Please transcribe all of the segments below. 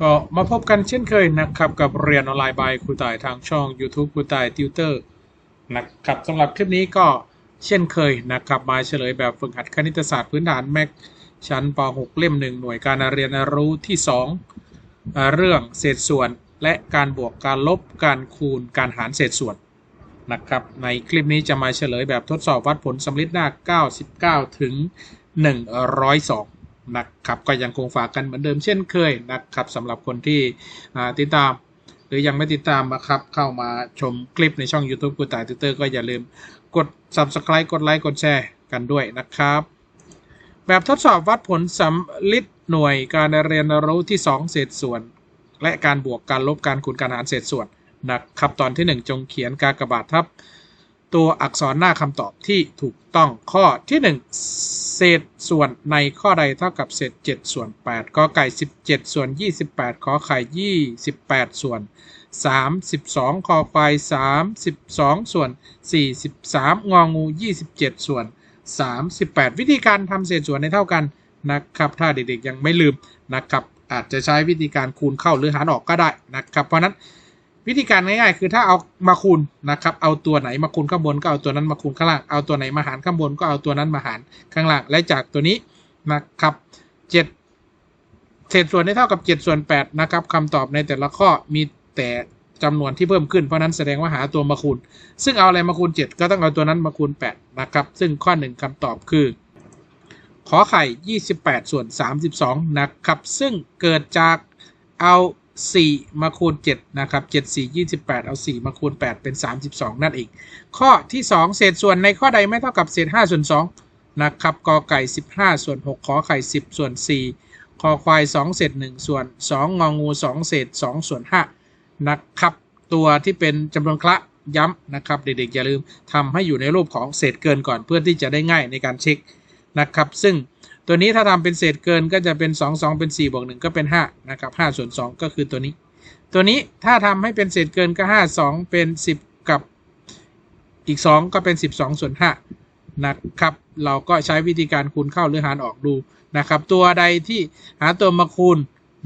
ก็มาพบกันเช่นเคยนะครับกับเรียนออนไลน์บายครูต่ายทางช่อง YouTube ครูต่ายติวเตอร์นะครับสำหรับคลิปนี้ก็เช่นเคยนะครับมาเฉลยแบบฝึกหัดคณิตศาสตร์พื้นฐานแม็กชั้นป .6 เล่ม1หน่วยการเรียนรู้ที่2อ่าเรื่องเศษส่วน และการบวกการลบการคูณการหารเศษส่วนนะครับในคลิปนี้จะมาเฉลยแบบทดสอบวัดผลสำลิดหน้า 99 ถึง 102 นะครับก็ยังคงฝากกันเหมือนเดิมเช่นเคยนะครับสำหรับคนที่ติดตาม หรือยังไม่ติดตามนะครับเข้ามาชมคลิปในช่อง YouTube กูตายติเตอร์ก็อย่าลืมกด Subscribe กดไลค์กดแชร์กันด้วยนะครับ แบบทดสอบวัดผลสำลิดหน่วยการเรียนรู้ที่ 2 เศษส่วน และการบวกการลบการคูณการหารเศษส่วนนะครับตอนที่ 1 จงเขียนกากบาททับ ตัวอักษรหน้าคำตอบที่ถูกต้องข้อที่ 1 เศษส่วนในข้อใดเท่ากับเศษ 7 ส่วน8กอไก่ 17 ส่วน 28ขอไข่28 ส่วน 32คอควาย32 ส่วน 43 งองู 27 ส่วน 38 วิธีการทำเศษส่วนในเท่ากันนะครับถ้าเด็กๆยังไม่ลืมนะครับอาจจะใช้วิธีการคูณเข้าหรือหารออกก็ได้นะครับเพราะฉะนั้น วิธีการง่ายๆ คือถ้าเอามาคูณนะครับ เอาตัวไหนมาคูณข้างบนก็เอาตัวนั้นมาคูณข้างล่าง เอาตัวไหนมาหารข้างบนก็เอาตัวนั้นมาหารข้างล่าง และจากตัวนี้นะครับเจ็ดเศษส่วนได้เท่ากับ7ส่วน8นะครับคำตอบในแต่ละข้อมีแต่จำนวนที่เพิ่มขึ้นเพราะนั้นแสดงว่าหาตัวมาคูณ ซึ่งเอาอะไรมาคูณ 7 ก็ต้องเอาตัวนั้นมาคูณ 8 นะครับ ซึ่งข้อ 1คำตอบคือ ขอไข่ 28 ส่วน 32 นะครับ ซึ่งเกิดจากเอา 4 มาคูณ7นะครับ7 4 28 เอา 4 มาคูณ 8 เป็น 32 นั่นเอง ข้อที่ 2 เศษส่วนในข้อใดไม่เท่ากับเศษ 5 ส่วน 2 นะครับกอไก่ 15 ส่วน 6 ขอไข่ 10 ส่วน 4 คอควาย 2 เศษ 1 ส่วน 2 งองู 2 เศษ 2 ส่วน 5 นะครับ ตัวที่เป็นจำนวนคละย้ำนะครับ เด็กๆ อย่าลืมทำให้อยู่ในรูปของเศษเกินก่อนเพื่อที่จะได้ง่ายในการเช็คนะครับ ซึ่ง ตัวนี้ถ้าทำเป็นเศษเกินก็จะเป็น 2 2 เป็น 4 บวก 1 ก็เป็น 5 นะครับ5ส่วน 2 ก็คือตัวนี้ ตัวนี้ถ้าทำให้เป็นเศษเกินก็ 5 2 เป็น 10 กับอีก 2 ก็เป็น 12 ส่วน 5 นะครับ เราก็ใช้วิธีการคูณเข้าหรือหารออกดูนะครับ ตัวใดที่หาตัวมาคูณ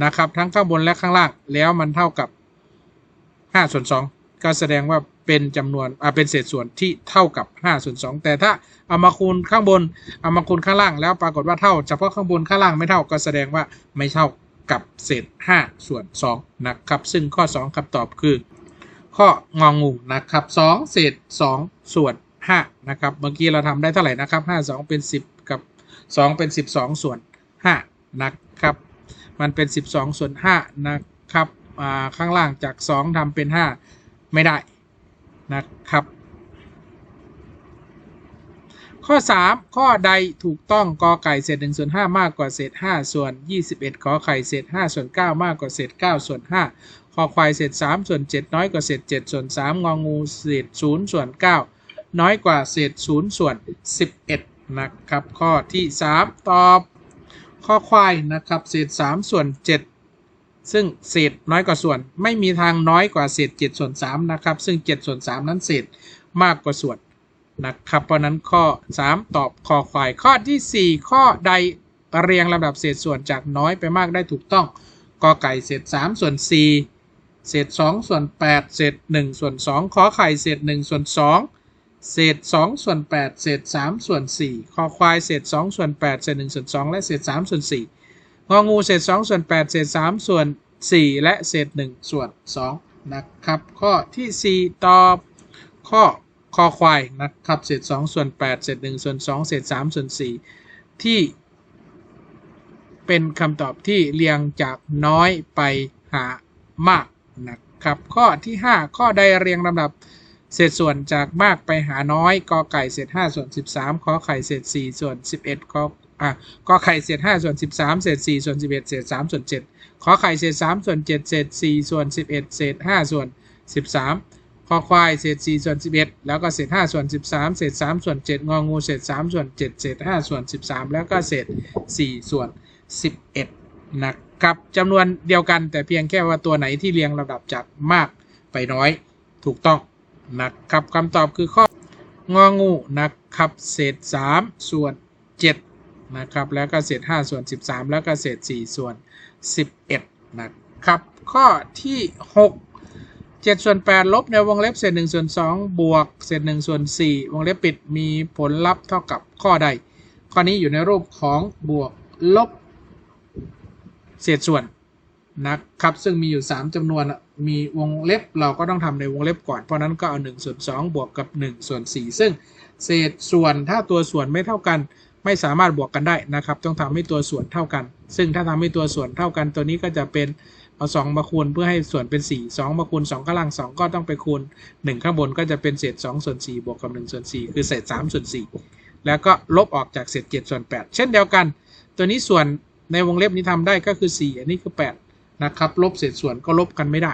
นะครับ ทั้งข้างบนและข้างล่าง แล้วมันเท่ากับ 5 ส่วน 2 ก็แสดงว่า เป็นจำนวนอ่าเป็นเศษส่วนที่เท่ากับ5ส่วน2แต่ถ้าเอามาคูณข้างบนเอามาคูณข้างล่างแล้วปรากฏว่าเท่าเฉพาะข้างบนข้างล่างไม่เท่าก็แสดงว่าไม่เท่ากับเศษ 5 ส่วน2นะครับ ซึ่งข้อ 2คำตอบคือ ข้ององูนะครับ2เศษ 2 ส่วน5นะครับเมื่อกี้เราทำได้เท่าไหร่นะครับ 5 2 เป็น 10 กับ 2 เป็น 12 ส่วน5นะครับ มันเป็น 12 ส่วน5นะครับอ่าข้างล่างจาก 2ทำเป็น 5 ไม่ได้ นะครับ ข้อ 3 ข้อใดถูกต้องกอไก่เศษ1ส่วน5มากกว่าเศษ5ส่วน 21ขอไข่เศษ5ส่วน9มากกว่าเศษ9ส่วน5คอควายเศษ3ส่วน7น้อยกว่าเศษ7ส่วน3งองูเศษ0ส่วน9น้อยกว่าเศษ0ส่วน 11 นะครับ ข้อที่ 3 ตอบข้อควายนะครับ เศษ3ส่วน7 ซึ่งเศษน้อยกว่าส่วน ไม่มีทางน้อยกว่าเศษ7ส่วน3นะครับ ซึ่ง7ส่วน3นั้นเศษมากกว่าส่วนนะครับ เพราะนั้นข้อ 3 ตอบคอควาย ข้อทีสี่ 4 ข้อใดเรียงลำดับเศษส่วนจากน้อยไปมากได้ถูกต้องกอไก่เศษ3ส่วน4เศษ2ส่วน8เศษ1ส่วน2ขอไข่เศษ1ส่วน2เศษ2ส่วน8เศษ3ส่วน4คอควายเศษ2ส่วน8เศษ1ส่วน2และเศษ3ส่วน4 งองูเศษ2ส่วน8เศษ3ส่วน 4 และเศษ1ส่วน2นะครับ ข้อทีสี่ 4 ตอบ ข้อคอควายนะครับเศษ2ส่วน8เศษ1ส่วน2เศษ3ส่วน4ที่ เป็นคำตอบที่เรียงจากน้อยไปหามากนะครับ ข้อที่ 5 ข้อใดเรียงลำดับเศษส่วนจากมากไปหาน้อยกอไก่เศษ5ส่วน13ขอไข่เศษ4ส่วน11ขอ อะกอไข่เศษ5ส่วน13 เศษ 4 ส่วน 11 เศษ 3 ส่วน 7 ขอไข่เศษ 3 ส่วน 7 เศษ 4 ส่วน 11 เศษ 5 ส่วน 13 คอควายเศษ 4 ส่วน 11 แล้วก็เศษ 5 ส่วน 13 เศษ 3 ส่วน 7 งองูเศษ 3 ส่วน 7 เศษ 5 ส่วน 13 แล้วก็เศษ 4 ส่วน 11 นะครับจำนวนเดียวกันแต่เพียงแค่ว่าตัวไหนที่เรียงลำดับจากมากไปน้อยถูกต้องนะครับคำตอบคือข้ององูนะครับเศษ 3 ส่วน 7 นะครับ แล้วก็เศษ5ส่วน 13 แล้วก็เศษ4ส่วน 11นะนะครับ ข้อที่ 6 7ส่วน8ลบในวงเล็บเศษ1ส่วน2บวกเศษ1ส่วน4วงเล็บปิดมีผลลัพธ์เท่ากับข้อใด ข้อนี้อยู่ในรูปของบวกลบ เศษส่วนนะครับ ซึ่งมีอยู่ 3จำนวนมีวงเล็บเราก็ต้องทำในวงเล็บก่อน เพราะนั้นก็เอา1ส่วน2บวกกับ1ส่วน4ซึ่งเศษส่วนถ้าตัวส่วนไม่เท่ากัน ไม่สามารถบวกกันได้นะครับ ต้องทำให้ตัวส่วนเท่ากัน ซึ่งถ้าทำให้ตัวส่วนเท่ากัน ตัวนี้ก็จะเป็นเอา2มาคูณเพื่อให้ส่วนเป็น 4 2 มาคูณ2ข้างล่าง2 ก็ต้องไปคูณ 1 ข้างบนก็จะเป็นเศษ2ส่วน4บวกกับ1ส่วน4คือเศษ3ส่วน4แล้วก็ลบออกจากเศษ7ส่วน 8 เช่นเดียวกัน ตัวนี้ส่วนในวงเล็บนี้ทำได้ก็คือ 4 อันนี้คือ 8 นะครับ ลบเศษส่วนก็ลบกันไม่ได้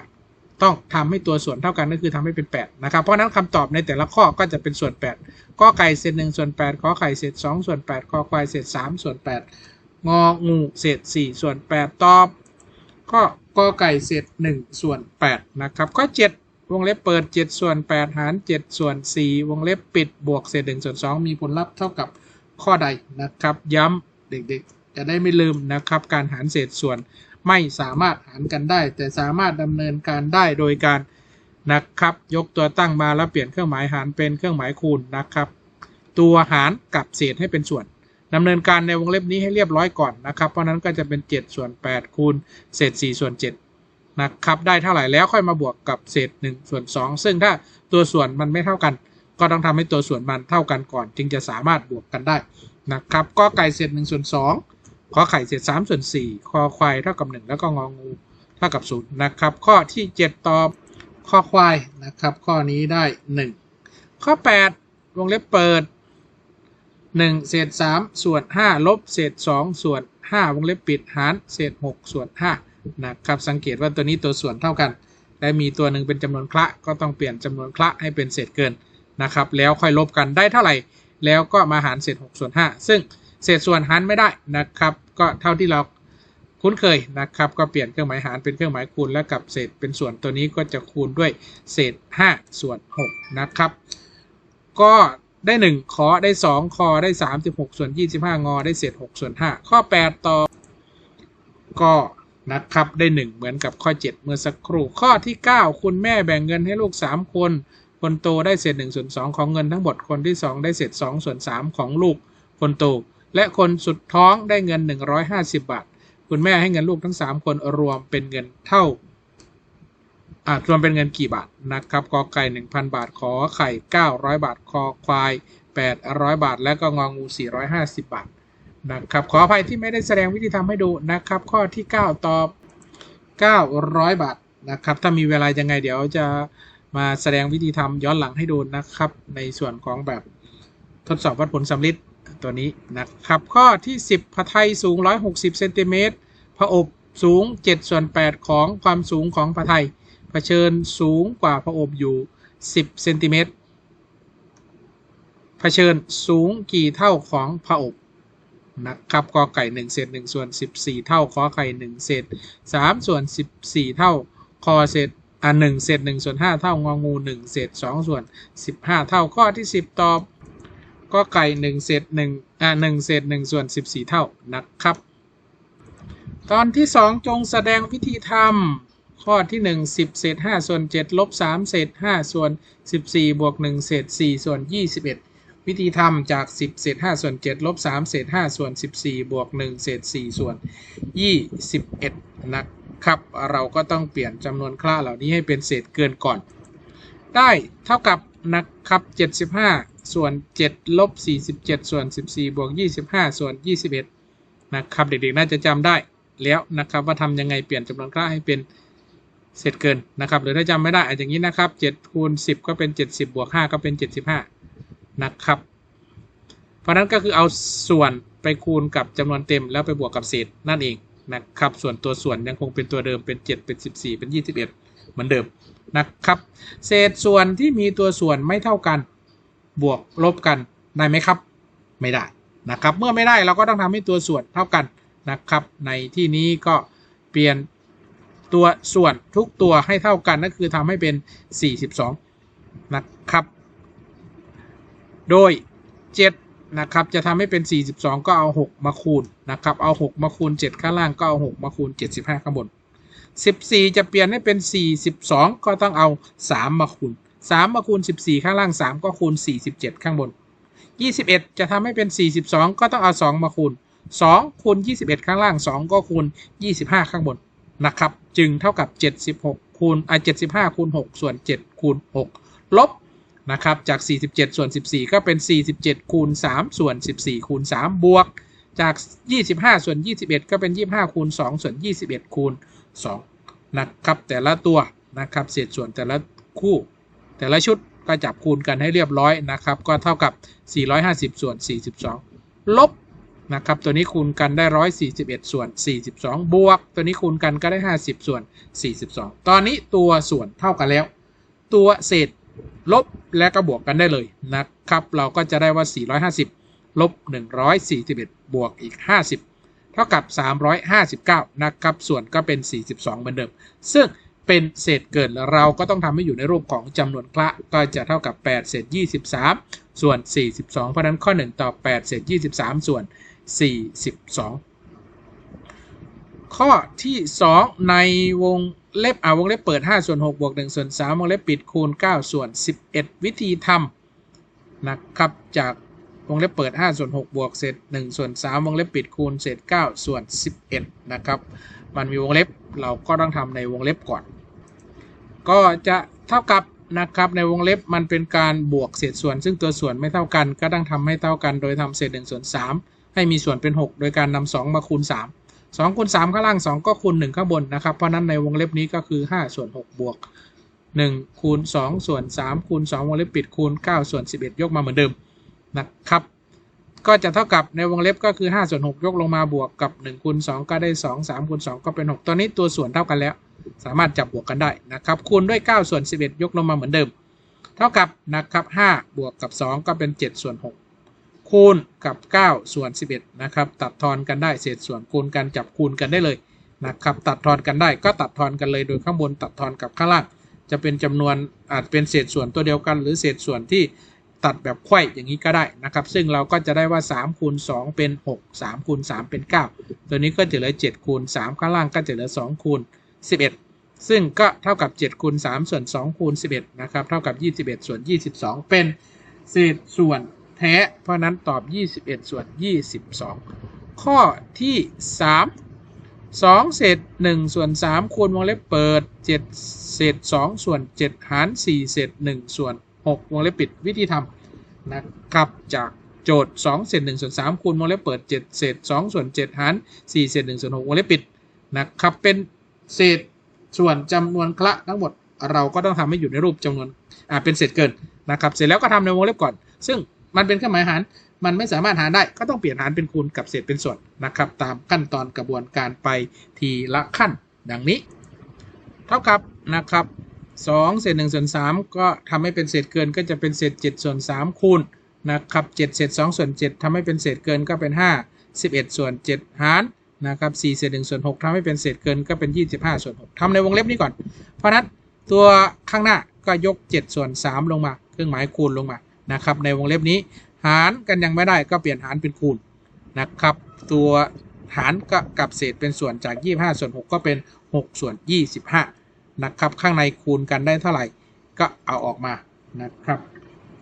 ต้องทำให้ตัวส่วนเท่ากันก็คือทำให้เป็น 8 นะครับ เพราะนั้นคำตอบในแต่ละข้อก็จะเป็นส่วน 8 ก็ไก่เศษ1ส่วน8ขอไข่เศษ2ส่วน8คอควายเศษ3ส่วน 8 งองูเศษ4ส่วน 8 ตอบ ก็กอไก่เศษ1ส่วน8นะครับข้อ7วงเล็บเปิด 7 ส่วน 8 หาร 7 ส่วน 4 วงเล็บปิดบวกเศษ1ส่วน2มีผลลัพธ์เท่ากับข้อใดนะครับ ย้ำเด็กๆ จะได้ไม่ลืมนะครับการหารเศษส่วน ไม่สามารถหารกันได้ แต่สามารถดำเนินการได้โดยการนะครับ ยกตัวตั้งมาแล้วเปลี่ยนเครื่องหมายหารเป็นเครื่องหมายคูณนะครับ ตัวหารกับเศษให้เป็นส่วนดำเนินการในวงเล็บนี้ให้เรียบร้อยก่อนนะครับ เพราะนั้นก็จะเป็น 7 ส่วน 8 คูณเศษ 4 ส่วน 7 นะครับ ได้เท่าไหร่แล้วค่อยมาบวกกับเศษ 1 ส่วน 2 ซึ่งถ้าตัวส่วนมันไม่เท่ากัน ก็ต้องทำให้ตัวส่วนมันเท่ากันก่อน จึงจะสามารถบวกกันได้นะครับ ก็ไก่เศษ1ส่วน2 ขอไข่เศษ3ส่วน4คอควายเท่ากับ1แล้วก็งองูเท่ากับ0นะครับ ข้อที่7ตอบข้อควายนะครับ ข้อนี้ได้1ข้อ8วงเล็บเปิด1เศษ3ส่วน5ลบเศษ2ส่วน5วงเล็บปิดหารเศษ6ส่วน5นะครับสังเกตว่าตัวนี้ตัวส่วนเท่ากัน และมีตัวหนึ่งเป็นจำนวนคละก็ต้องเปลี่ยนจำนวนคละให้เป็นเศษเกินนะครับ แล้วค่อยลบกันได้เท่าไหร่ แล้วก็มาหารเศษ6ส่วน5ซึ่ง เศษส่วนหารไม่ได้นะครับ ก็เท่าที่เราคุ้นเคยนะครับ ก็เปลี่ยนเครื่องหมายหารเป็นเครื่องหมายคูณแล้วกับเศษเป็นส่วนตัวนี้ก็จะคูณด้วยเศษ 5 ส่วน 6 นะครับ ก็ได้1ขอได้ 2 คอได้ 36 ส่วน 25 งอ ได้เศษ 6 ส่วน 5 ข้อ 8 ต่อ ก็นะครับ ได้ 1 เหมือนกับข้อ 7 เมื่อสักครู่ ข้อที่ 9 คุณแม่แบ่งเงินให้ลูก 3 คน คนโตได้เศษ1ส่วน2ของเงินทั้งหมด คนที่ 2 ได้เศษ2ส่วน3ของลูกคนโต และคนสุดท้องได้เงิน 150 บาท คุณแม่ให้เงินลูกทั้ง 3 คนรวมเป็นเงินเท่า อ่ารวมเป็นเงินกี่บาทนะครับกอไก่ 1,000 บาท ขอไข่ 900 บาท คอควาย 800 บาท และก็งองู 450 บาทนะครับขออภัยที่ไม่ได้แสดงวิธีทำให้ดูนะครับ ข้อที่ 9 ตอบ 900 บาทนะครับ ถ้ามีเวลายังไงเดี๋ยวจะมาแสดงวิธีทำย้อนหลังให้ดูนะครับ ในส่วนของแบบทดสอบวัดผลสำลิด ตัวนี้นะครับข้อที่ 10ผัดไทยสูง 160เซนติเมตรผอบสูง7ส่วน8ของความสูงของผัดไทยเผชิญสูงกว่าผอบอยู่ 10เซนติเมตรเผชิญสูงกี่เท่าของผอบนะครับกอไก่1เศษ1ส่วน14 เท่าขอไข่1เศษ3ส่วน14 เท่าคอเศษอ่า1เศษ1ส่วน5เท่างองู1เศษ2ส่วน15 เท่าข้อที่ 10 ตอบ ก็ไก่1เศษ1อ่า1เศษ1ส่วน14 เท่านะครับ ตอนที่ 2 จงแสดงวิธีทำข้อที่ 1 10เศษ5ส่วน7ลบ3เศษ5ส่วน14บวก1เศษ4ส่วน21 วิธีทำจาก 10เศษ5ส่วน7ลบ3เศษ5ส่วน14บวก1เศษ4ส่วน21นะครับเราก็ต้องเปลี่ยนจำนวนคละเหล่านี้ให้เป็นเศษเกินก่อน ได้เท่ากับ นะครับ75ส่วน7ลบ47ส่วน14บวก25ส่วน21นะครับเด็กๆน่าจะจำได้แล้วนะครับว่าทำยังไงเปลี่ยนจำนวนคละให้เป็นเศษเกินนะครับหรือถ้าจำไม่ได้อาจอย่างนี้นะครับ7คูณ10 ก็เป็น 70 บวก 5 ก็เป็น 75 นะครับ เพราะนั้นก็คือเอาส่วนไปคูณกับจำนวนเต็มแล้วไปบวกกับเศษนั่นเองนะครับส่วนตัวส่วนยังคงเป็นตัวเดิมเป็น 7 เป็น 14 เป็น 21 เหมือนเดิมนะครับ เศษส่วนที่มีตัวส่วนไม่เท่ากัน บวกลบกันได้ไหมครับ ไม่ได้นะครับ เมื่อไม่ได้เราก็ต้องทำให้ตัวส่วนเท่ากันนะครับ ในที่นี้ก็เปลี่ยนตัวส่วนทุกตัวให้เท่ากันนั่นคือทำให้เป็น 42 นะครับ โดย 7 นะครับ จะทำให้เป็น 42 ก็เอา 6 มาคูณนะครับ เอา 6 มาคูณ 7 ข้างล่างก็เอา 6 มาคูณ 75 ข้างบน 14 จะเปลี่ยนให้เป็น 42 ก็ต้องเอา 3 มาคูณ 3 มาคูณ 14 ข้างล่าง 3 ก็คูณ 47 ข้างบน 21 จะทำให้เป็น 42 ก็ต้องเอา 2 มาคูณ 2 คูณ 21 ข้างล่าง 2 ก็คูณ 25 ข้างบนนะครับ จึงเท่ากับ 76 คูณอะ75 คูณ 6 ส่วน 7 คูณ 6 ลบนะครับ จาก 47 ส่วน 14 ก็เป็น 47 คูณ 3 ส่วน 14 คูณ 3 บวก จาก 25 ส่วน 21 ก็เป็น 25 คูณ 2 ส่วน 21 คูณ 2นะครับแต่ละตัวนะครับเศษส่วนแต่ละคู่ แต่ละชุดก็จับคูณกันให้เรียบร้อยนะครับ ก็เท่ากับ 450 ส่วน 42 ลบนะครับตัวนี้คูณกันได้ 141 ส่วน 42 บวก ตัวนี้คูณกันก็ได้ 50 ส่วน 42 ตอนนี้ตัวส่วนเท่ากันแล้ว ตัวเศษลบและก็บวกกันได้เลยนะครับ เราก็จะได้ว่า 450 ลบ 141 บวกอีก 50 เท่ากับ 359 นะครับ ส่วนก็เป็น 42 เหมือนเดิม ซึ่งเป็นเศษเกินเราก็ต้องทำให้อยู่ในรูปของจำนวนคละก็จะเท่ากับ 8 เศษ 23 ส่วน 42 เพราะนั้นข้อ 1 ต่อ 8 เศษ 23 ส่วน 42 ข้อที่ 2 ในวงเล็บอ่าวงเล็บเปิด 5 ส่วน6บวก1ส่วน3วงเล็บปิดคูณ 9 ส่วน 11 วิธีทำนะครับจาก วงเล็บเปิด5ส่วน6บวกเศษ1ส่วน3วงเล็บปิดคูณเศษ9ส่วน11นะครับมันมีวงเล็บเราก็ต้องทำในวงเล็บก่อน ก็จะเท่ากับนะครับในวงเล็บมันเป็นการบวกเศษส่วน ซึ่งตัวส่วนไม่เท่ากัน ก็ต้องทำให้เท่ากัน โดยทำเศษ1ส่วน3ให้มีส่วนเป็น 6 โดยการนำ2มาคูณ 3 2คูณ3ข้างล่าง 2 ก็คูณ 1 ข้างบนนะครับ เพราะนั้นในวงเล็บนี้ก็คือ 5 ส่วน 6 บวก 1 คูณ 2 ส่วน 3 คูณ 2 วงเล็บปิดคูณ 9 ส่วน 11 ยกมาเหมือนเดิม นะครับก็จะเท่ากับในวงเล็บก็คือ5ส่วน6ยกลงมาบวกกับ1คูณ2ก็ได้ 2 3คูณ2ก็เป็น 6 ตอนนี้ตัวส่วนเท่ากันแล้ว สามารถจับบวกกันได้นะครับคูณด้วย9ส่วน11 ยกลงมาเหมือนเดิม เท่ากับนะครับ5บวกกับ 2 ก็เป็น 7 ส่วน 6 คูณกับ 9 ส่วน 11นะครับตัดทอนกันได้เศษส่วนคูณกันจับคูณกันได้เลยนะครับตัดทอนกันได้ก็ตัดทอนกันเลยโดยข้างบนตัดทอนกับข้างล่างจะเป็นจำนวนอาจเป็นเศษส่วนตัวเดียวกัน หรือเศษส่วนที่ ตัดแบบไขว้อย่างนี้ก็ได้นะครับ ซึ่งเราก็จะได้ว่า3คูณ2เป็น 6 3คูณ3เป็น 9 ตัวนี้ก็จะเหลือ7คูณ3ข้างล่างก็จะเหลือ2คูณ11 ซึ่งก็เท่ากับ7คูณ3ส่วน2คูณ11นะครับเท่ากับ 21 ส่วน 22 เป็นเศษส่วนแท้ เพราะนั้นตอบ 21 ส่วน 22 ข้อที่ 3 2 เศษ 1 ส่วน 3 คูณวงเล็บเปิด 7 เศษ 2 ส่วน 7 หาร 4 เศษ 1 ส่วน 6วงเล็บปิดวิธีทำนะครับจากโจทย์2เศษ1ส่วน3คูณวงเล็บเปิด7เศษ2ส่วน7หาร4เศษ1ส่วน6วงเล็บปิดนะครับเป็นเศษส่วนจำนวนคละทั้งหมดเราก็ต้องทำให้อยู่ในรูปจำนวนอ่าเป็นเศษเกินนะครับเสร็จแล้วก็ทำในวงเล็บก่อน ซึ่งมันเป็นเครื่องหมายหาร มันไม่สามารถหารได้ก็ต้องเปลี่ยนหารเป็นคูณกับเศษเป็นส่วนนะครับ ตามขั้นตอนกระบวนการไปทีละขั้น ดังนี้ เท่ากับนะครับ 2 เศษ1ส่วน3ก็ทำให้เป็นเศษเกินก็จะเป็นเศษ7ส่วน3คูณนะครับ7เศษ2ส่วน7ทำให้เป็นเศษเกินก็เป็น 5 11 ส่วน 7 หารนะครับ4เศษ1ส่วน6ทำให้เป็นเศษเกินก็เป็น 25 ส่วน6ทำในวงเล็บนี้ก่อน เพราะนั้นตัวข้างหน้าก็ยก 7 ส่วน 3 ลงมา เครื่องหมายคูณลงมานะครับในวงเล็บนี้ หารกันยังไม่ได้ก็เปลี่ยนหารเป็นคูณนะครับตัวหารก็กับเศษเป็นส่วนจาก 25 ส่วน 6 ก็เป็น 6 ส่วน 25 นะครับ ข้างในคูณกันได้เท่าไหร่ ก็เอาออกมานะครับ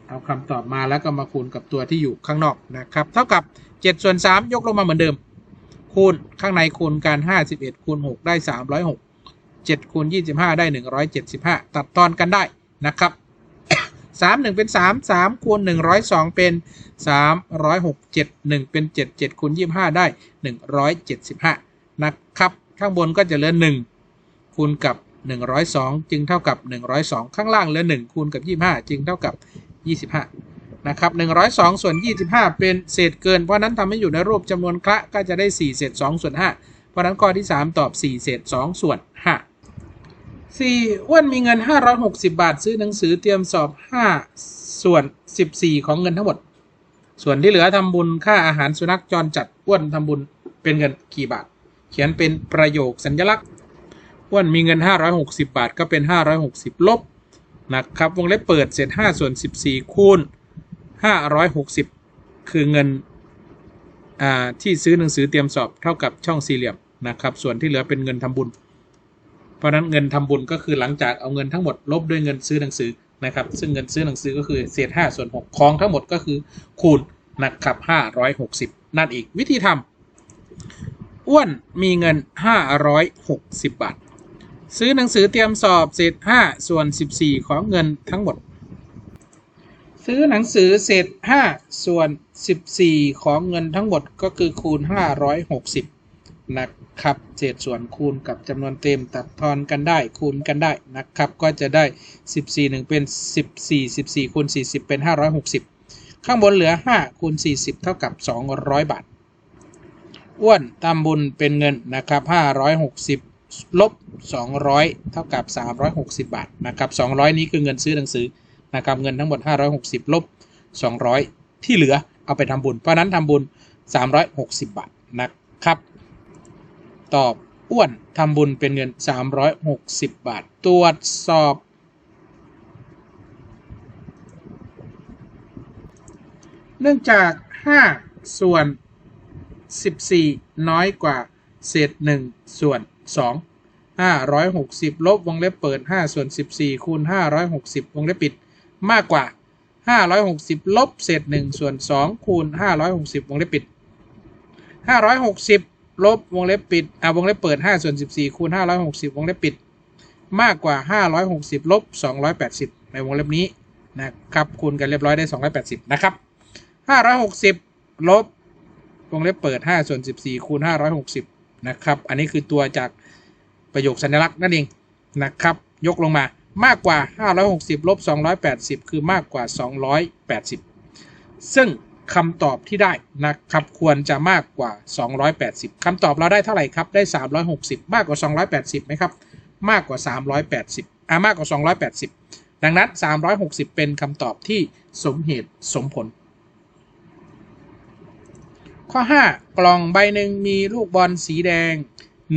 เอาคำตอบมาแล้วก็มาคูณกับตัวที่อยู่ข้างนอกนะครับ เท่ากับ7ส่วน3ยกลงมาเหมือนเดิม คูณข้างในคูณกัน 51 คูณ 6 ได้ 306 7คูณ25 ได้ 175 ตัดตอนกันได้นะครับสามหนึ่งเป็นสามสามคูณหนึ่งร้อยสองเป็นสามร้อยหกเจ็ดหนึ่งเป็นเจ็ดเจ็ดคูณยี่ห้าได้หนึ่งร้อยเจ็ดสิบห้านะครับ ข้างบนก็จะเหลือหนึ่งคูณกับ หนึ่งร้อยสองจึงเท่ากับหนึ่งร้อยสองข้างล่างเหลือหนึ่งคูณกับยี่ห้าจึงเท่ากับยี่สิบห้านะครับหนึ่งร้อยสองส่วนยี่สิบห้าเป็นเศษเกิน เพราะนั้นทำให้อยู่ในรูปจำนวนคละก็จะได้สี่เศษสองส่วนห้าเพราะนั้นข้อที่สามตอบสี่เศษสองส่วนห้าซีอ้วนมีเงิน 560 บาท ซื้อหนังสือเตรียมสอบ 5 ส่วน 14 ของเงินทั้งหมด ส่วนที่เหลือทำบุญค่าอาหารสุนัขจรจัดอ้วนทำบุญเป็นเงินกี่บาท เขียนเป็นประโยคสัญลักษณ์ อ้วนมีเงิน 560 บาทก็เป็น 560 ลบนะครับวงเล็บเปิดเศษ5ส่วน 14 คูณ 560 คือเงินอ่าที่ซื้อหนังสือเตรียมสอบเท่ากับช่องสี่เหลี่ยมนะครับ ส่วนที่เหลือเป็นเงินทำบุญ เพราะนั้นเงินทำบุญก็คือหลังจากเอาเงินทั้งหมดลบด้วยเงินซื้อหนังสือนะครับ ซึ่งเงินซื้อหนังสือก็คือเศษ5ส่วน6ของทั้งหมดก็คือคูณนะครับ560 นั่นอีกวิธีทำอ้วนมีเงิน 560 บาท ซื้อหนังสือเตรียมสอบเศษ5ส่วน 14 ของเงินทั้งหมด ซื้อหนังสือเศษ5ส่วน 14 ของเงินทั้งหมดก็คือคูณ 560 นะครับเศษส่วนคูณกับจำนวนเต็มตัดทอนกันได้คูณกันได้นะครับ ก็จะได้ 14 1 เป็น 14 14คูณ40 เป็น 560 ข้างบนเหลือ 5 คูณ 40 เท่ากับ 200 บาท อ้วนตามบุญเป็นเงินนะครับ560 ลบ 200 เท่ากับ 360 บาทนะครับ 200 นี้คือเงินซื้อหนังสือนะครับเงินทั้งหมด 560 ลบ 200 ที่เหลือเอาไปทำบุญ เพราะนั้นทำบุญ 360 บาทนะครับ ตอบอ้วนทำบุญเป็นเงิน 360 บาท ตรวจสอบ เนื่องจาก 5 ส่วน 14 น้อยกว่า เศษ 1 ส่วน 2 560 ลบวงเล็บเปิด 5 ส่วน 14 คูณ 560 วงเล็บปิด มากกว่า 560 ลบเศษ 1 ส่วน 2 คูณ 560 วงเล็บปิด 560 ลบวงเล็บปิดอ่าวงเล็บเปิด 5 ส่วน 14 คูณ 560 วงเล็บปิด มากกว่า 560 ลบ 280 ในวงเล็บนี้นะครับคูณกันเรียบร้อยได้ 280 นะครับ 560 ลบวงเล็บเปิด 5 ส่วน 14 คูณ 560 นะครับ อันนี้คือตัวจากประโยคสัญลักษณ์นั่นเองนะครับ ยกลงมามากกว่า 560ลบ280 คือมากกว่า 280 ซึ่งคำตอบที่ได้นะครับควรจะมากกว่า 280คำตอบเราได้เท่าไหร่ครับ ได้ 360 มากกว่า 280ไหมครับ มากกว่า 380อ่ามากกว่า 280 ดังนั้น 360 เป็นคำตอบที่สมเหตุสมผล ข้อ 5 กล่องใบหนึ่งมีลูกบอลสีแดง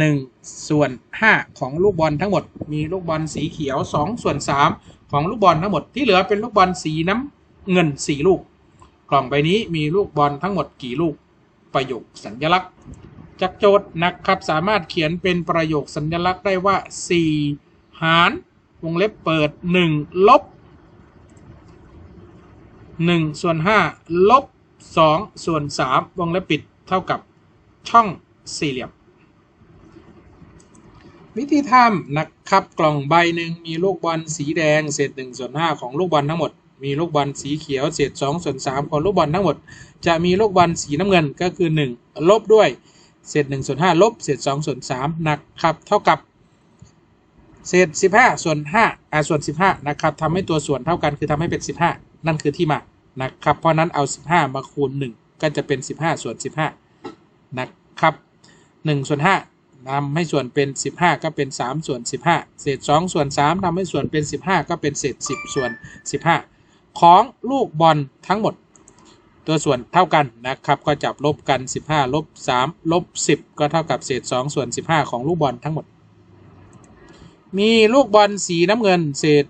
1 ส่วน 5 ของลูกบอลทั้งหมด มีลูกบอลสีเขียว 2 ส่วน 3 ของลูกบอลทั้งหมดที่เหลือเป็นลูกบอลสีน้ำเงิน 4 ลูก กล่องใบนี้มีลูกบอลทั้งหมดกี่ลูกประโยคสัญลักษณ์จากโจทย์นะครับสามารถเขียนเป็นประโยคสัญลักษณ์ได้ว่า 4 หารวงเล็บเปิด 1 ลบ 1 ส่วน 5 ลบ 2 ส่วน 3 วงเล็บปิดเท่ากับช่องสี่เหลี่ยม วิธีทำนะครับกล่องใบหนึ่งมีลูกบอลสีแดงเศษ1ส่วน5ของลูกบอลทั้งหมด มีลูกบอลสีเขียวเศษ2ส่วน3ของลูกบอลทั้งหมด จะมีลูกบอลสีน้ำเงินก็คือ 1 ลบด้วยเศษ1ส่วน5ลบเศษ2ส่วน3นะครับเท่ากับเศษ15ส่วน5อ่าส่วน 15นะครับทำให้ตัวส่วนเท่ากันคือทำให้เป็น 15 นั่นคือที่มา นะครับ เพราะนั้นเอา 15 มาคูณ 1 ก็จะเป็น 15 ส่วน 15 นะครับ1ส่วน5ทำให้ส่วนเป็น 15 ก็เป็น 3 ส่วน 15 เศษ 2 ส่วน 3ทำให้ส่วนเป็น 15 ก็เป็นเศษ 10 ส่วน 15 ของลูกบอลทั้งหมด ตัวส่วนเท่ากันนะครับ ก็จับลบกัน 15 ลบ 3 ลบ 10 ก็เท่ากับเศษ 2 ส่วน 15 ของลูกบอลทั้งหมด มีลูกบอลสีน้ำเงินเศษ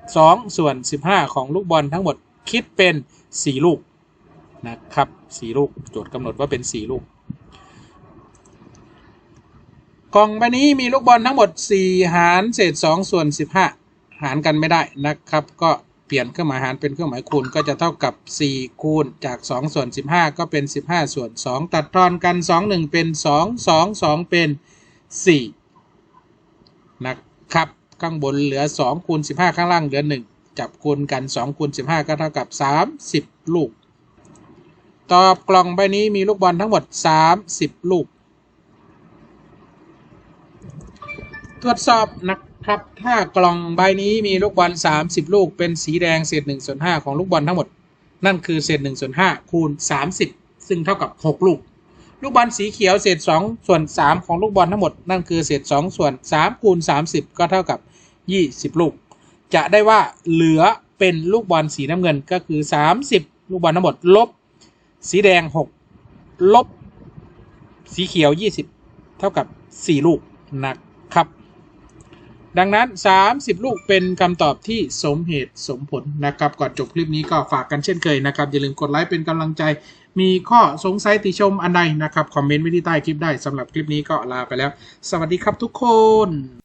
2 ส่วน 15 ของลูกบอลทั้งหมด คิดเป็น 4 ลูกนะครับ4ลูกโจทย์กำหนดว่าเป็น 4 ลูก กล่องใบนี้มีลูกบอลทั้งหมด 4 หารเศษ 2 ส่วน 15 หารกันไม่ได้นะครับ ก็เปลี่ยนเครื่องหมายหารเป็นเครื่องหมายคูณก็จะเท่ากับ 4 คูณจาก 2 ส่วน 15 ก็เป็น 15 ส่วน 2 ตัดทอนกัน 2 1 เป็น 2 2 2 เป็น 4 นะครับ ข้างบนเหลือ 2 คูณ 15 ข้างล่างเหลือ 1 จับคูณกัน2คูณ15 ก็เท่ากับ 30 ลูก ตอบกล่องใบนี้มีลูกบอลทั้งหมด 30 ลูก ตรวจสอบนะครับ ถ้ากล่องใบนี้มีลูกบอล 30 ลูก เป็นสีแดงเศษ1ส่วน5ของลูกบอลทั้งหมด นั่นคือเศษ1ส่วน5คูณ 30 ซึ่งเท่ากับ 6 ลูก ลูกบอลสีเขียวเศษ2ส่วน3ของลูกบอลทั้งหมด นั่นคือเศษ2ส่วน3คูณ30 ก็เท่ากับ 20 ลูก จะได้ว่าเหลือเป็นลูกบอลสีน้ำเงินก็คือ 30 ลูกบอลทั้งหมดลบ สีแดง 6 ลบ สีเขียว 20 เท่ากับ 4 ลูกนะครับ ดังนั้น 30 ลูกเป็นคำตอบที่สมเหตุสมผลนะครับ ก่อนจบคลิปนี้ก็ฝากกันเช่นเคยนะครับ อย่าลืมกดไลค์เป็นกำลังใจ มีข้อสงสัยติชมอันใดนะครับ คอมเมนต์ไว้ที่ใต้คลิปได้สำหรับคลิปนี้ก็ลาไปแล้ว สวัสดีครับทุกคน